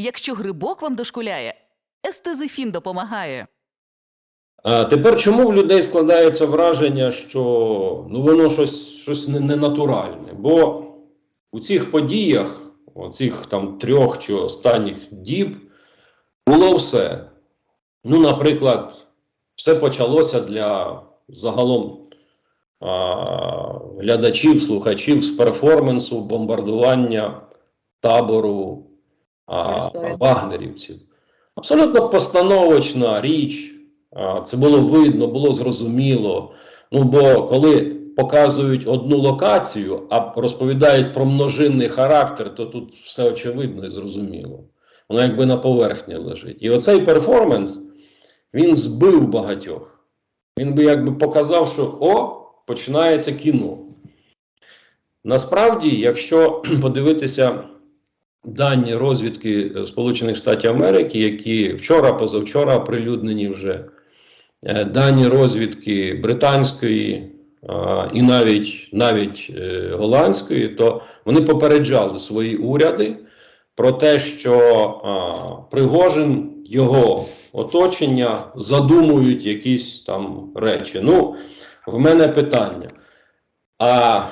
Якщо грибок вам дошкуляє, естезифін допомагає. А тепер чому в людей складається враження, що ну воно щось, щось ненатуральне? Бо у цих подіях, оцих там трьох чи останніх діб, було все. Ну, наприклад, все почалося для загалом а, глядачів, слухачів з перформансу, бомбардування табору а, вагнерівців. Абсолютно постановочна річ. А, Це було видно, було зрозуміло. Ну, бо коли показують одну локацію, а розповідають про множинний характер, то тут все очевидно і зрозуміло. Воно якби на поверхні лежить. І оцей перформанс він збив багатьох. Він би якби показав, що о, починається кіно. Насправді, якщо подивитися дані розвідки е, Сполучених Штатів Америки, які вчора, позавчора оприлюднені вже е, дані розвідки британської і навіть, навіть е, голландської, то вони попереджали свої уряди про те, що Пригожин його оточення задумують якісь там речі. Ну, в мене питання. А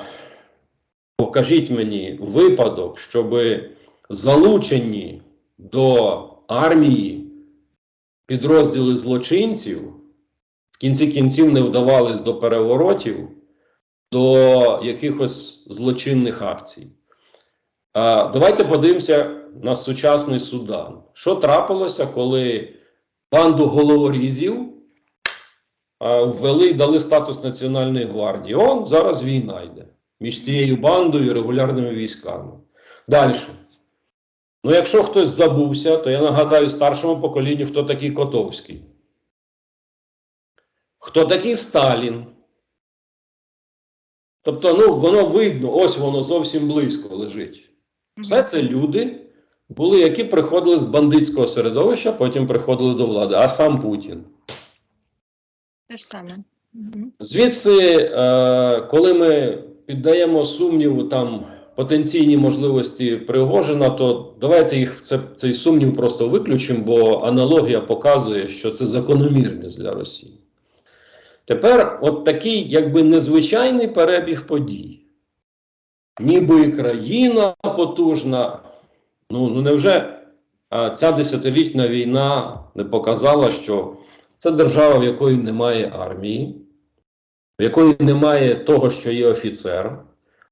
покажіть мені випадок, щоби залучені до армії підрозділи злочинців в кінці кінців не вдавались до переворотів, до якихось злочинних акцій. А, давайте подивимося на сучасний Судан. Що трапилося, коли банду головорізів а, ввели і дали статус Національної гвардії? Он зараз війна йде між цією бандою і регулярними військами. Далі. Ну, якщо хтось забувся, то я нагадаю старшому поколінню, хто такий Котовський. Хто такий Сталін? Тобто, ну, воно видно, ось воно зовсім близько лежить. Все це люди були, які приходили з бандитського середовища, потім приходили до влади, а сам Путін. Те ж саме. Звідси, е, коли ми піддаємо сумніву там потенційні можливості Пригожина, то давайте їх це, цей сумнів просто виключимо, бо аналогія показує, що це закономірність для Росії. Тепер, от такий якби незвичайний перебіг подій. Ніби і країна потужна. Ну, ну невже а, ця десятилітня війна не показала, що це держава, в якої немає армії, в якої немає того, що є офіцер,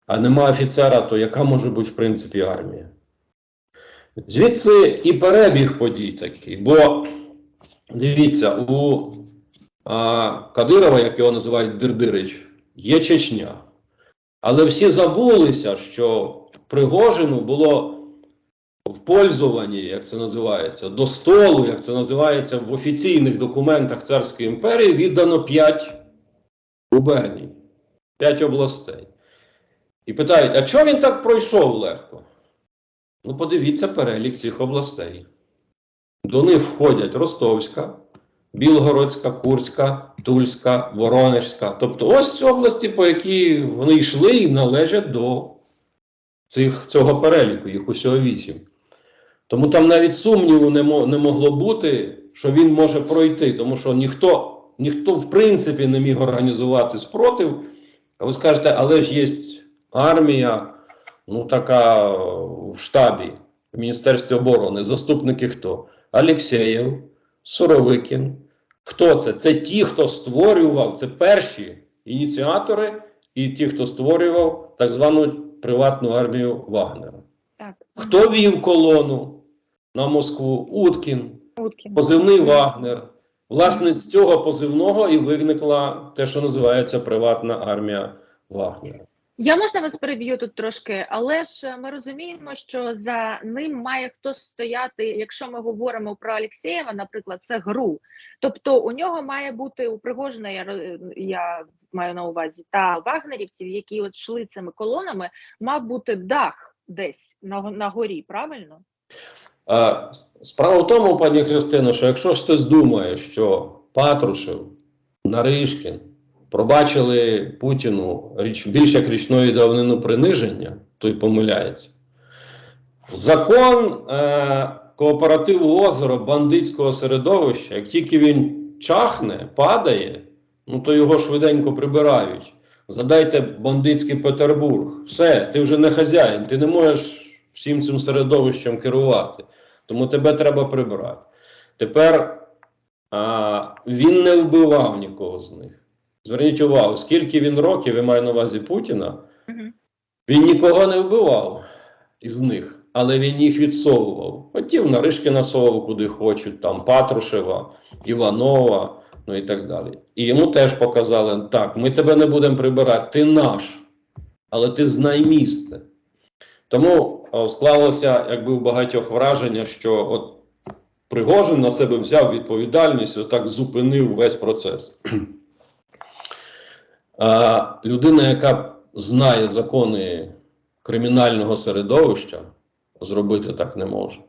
а немає офіцера, то яка може бути в принципі армія? Звідси і перебіг подій такий. Бо дивіться, у а, Кадирова, як його називають Дирдирич, є Чечня. Але всі забулися, що Пригожину було в пользуванні, як це називається, до столу, як це називається в офіційних документах Царської імперії, віддано 5 губерній, 5 областей. І питають, а чого він так пройшов легко? Ну, подивіться перелік цих областей. До них входять Ростовська, Білгородська, Курська, Тульська, Воронежська. Тобто ось ці області, по які вони йшли і належать до цих, цього переліку, їх усього вісім. Тому там навіть сумніву не, мо, не могло бути, що він може пройти, тому що ніхто, ніхто в принципі не міг організувати спротив. А ви скажете, але ж є армія, ну така в штабі, в Міністерстві оборони, заступники хто? Алєксєєв, Суровикін. Хто це? Це ті, хто створював, це перші ініціатори і ті, хто створював так звану приватну армію Вагнера. Так. Хто вів колону на Москву? Уткін, Уткін. позивний Вагнер. Власне, з цього позивного і виникла те, що називається приватна армія Вагнера. Я можна вас переб'ю тут трошки, але ж е, ми розуміємо, що за ним має хтось стояти. Якщо ми говоримо про Алєксєєва, наприклад, це гру. Тобто у нього має бути у я, я маю на увазі, та вагнерівців, які от йшли цими колонами, мав бути дах десь на, на горі, правильно? А, справа в тому, пані Христино, що якщо хтось думає, що Патрушев, Наришкін пробачили Путіну річ, більш як річної давнину приниження, то й помиляється. Закон е, кооперативу озеро бандитського середовища, як тільки він чахне, падає, ну то його швиденько прибирають. Згадайте бандитський Петербург. Все, ти вже не хазяїн, ти не можеш всім цим середовищем керувати. Тому тебе треба прибирати. Тепер а, він не вбивав нікого з них. Зверніть увагу, скільки він років, я маю на увазі Путіна, він нікого не вбивав із них, але він їх відсовував. Хотів наришки насовував куди хочуть, там Патрушева, Іванова, ну і так далі. І йому теж показали: так, ми тебе не будемо прибирати, ти наш, але ти знай місце. Тому о, склалося, якби у багатьох враження, що от Пригожин на себе взяв відповідальність, отак зупинив весь процес. А, людина, яка знає закони кримінального середовища, зробити так не може.